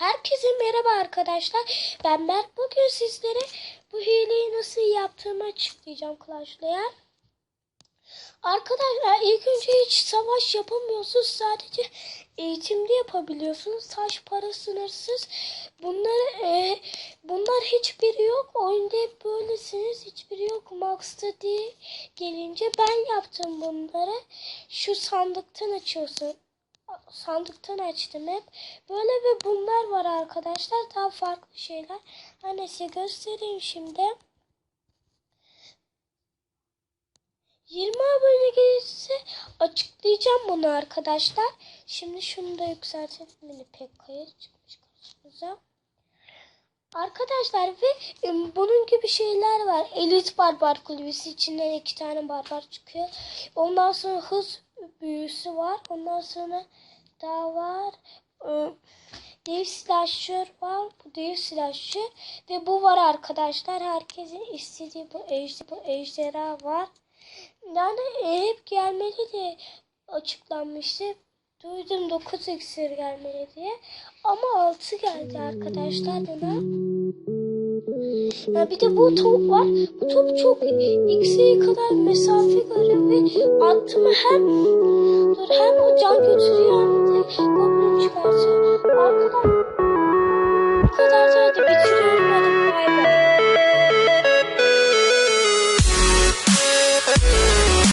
Herkese merhaba arkadaşlar. Ben Mert. Bugün sizlere bu hileyi nasıl yaptığımı açıklayacağım Clash Royale. Arkadaşlar ilk önce hiç savaş yapamıyorsunuz. Sadece eğitimde yapabiliyorsunuz. Taş para sınırsız. Bunlar e, bunlar hiçbiri yok. Oyunda hep böylesiniz. Hiçbiri yok. Max'ta diye gelince ben yaptım bunları. Şu sandıktan açıyorsun sandıktan açtım hep. Böyle ve bunlar var arkadaşlar. Daha farklı şeyler. Hani size göstereyim şimdi. 20 abone gelirse açıklayacağım bunu arkadaşlar. Şimdi şunu da yükseltelim. Mini Pekka'ya çıkmış karşımıza. Arkadaşlar ve bunun gibi şeyler var. Elit barbar kulübesi içinden iki tane barbar çıkıyor. Ondan sonra hız büyüsü var. Ondan sonra daha var. Ee, dev slasher var. Bu dev slasher. Ve bu var arkadaşlar. Herkesin istediği bu, ejder, bu ejderha var. Yani hep gelmeli de açıklanmıştı. Duydum 9 iksir gelmeli diye. Ama 6 geldi arkadaşlar bana. Ya bir de bu top var. Bu top çok X'e kadar mesafe görüyor ve attım hem dur hem o can götürüyor hem de goblin çıkartıyor. Arkadan